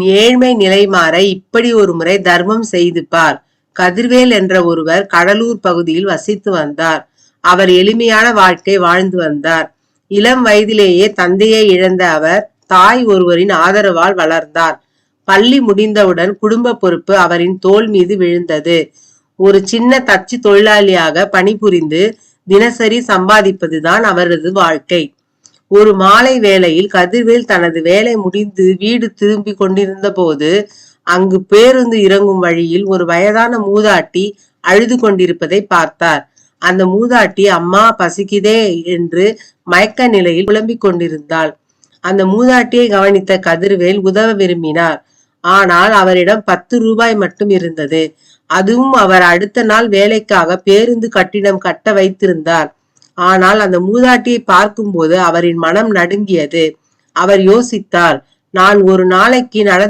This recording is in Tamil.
உன் ஏழ்மை நிலை மாற இப்படி ஒரு முறை தர்மம் செய்து பார் கதிர்வேல் என்ற ஒருவர் கடலூர் பகுதியில் வசித்து வந்தார். அவர் எளிமையான வாழ்க்கை வாழ்ந்து வந்தார். இளம் வயதிலேயே தந்தையை இழந்த அவர் தாய் ஒருவரின் ஆதரவால் வளர்ந்தார். பள்ளி முடிந்தவுடன் குடும்ப பொறுப்பு அவரின் தோல் மீது விழுந்தது. ஒரு சின்ன தச்சு தொழிலாளியாக பணிபுரிந்து தினசரி சம்பாதிப்பதுதான் அவரது வாழ்க்கை. ஒரு மாலை வேளையில் கதிர்வேல் தனது வேலை முடிந்து வீடு திரும்பி கொண்டிருந்த போது அங்கு பேருந்து இறங்கும் வழியில் ஒரு வயதான மூதாட்டி அழுது கொண்டிருப்பதை பார்த்தார். அந்த மூதாட்டி அம்மா பசிக்குதே என்று மயக்க நிலையில் புலம்பிக் கொண்டிருந்தாள். அந்த மூதாட்டியை கவனித்த கதிர்வேல் உதவ விரும்பினார். ஆனால் அவரிடம் பத்து ரூபாய் மட்டும் இருந்தது. அதுவும் அவர் அடுத்த நாள் வேலைக்காக பேருந்து கட்டிடம் கட்ட வைத்திருந்தார். ஆனால் அந்த மூதாட்டியை பார்க்கும்போது அவரின் மனம் நடுங்கியது. அவர் யோசித்தார் நான் ஒரு நாளைக்கு நட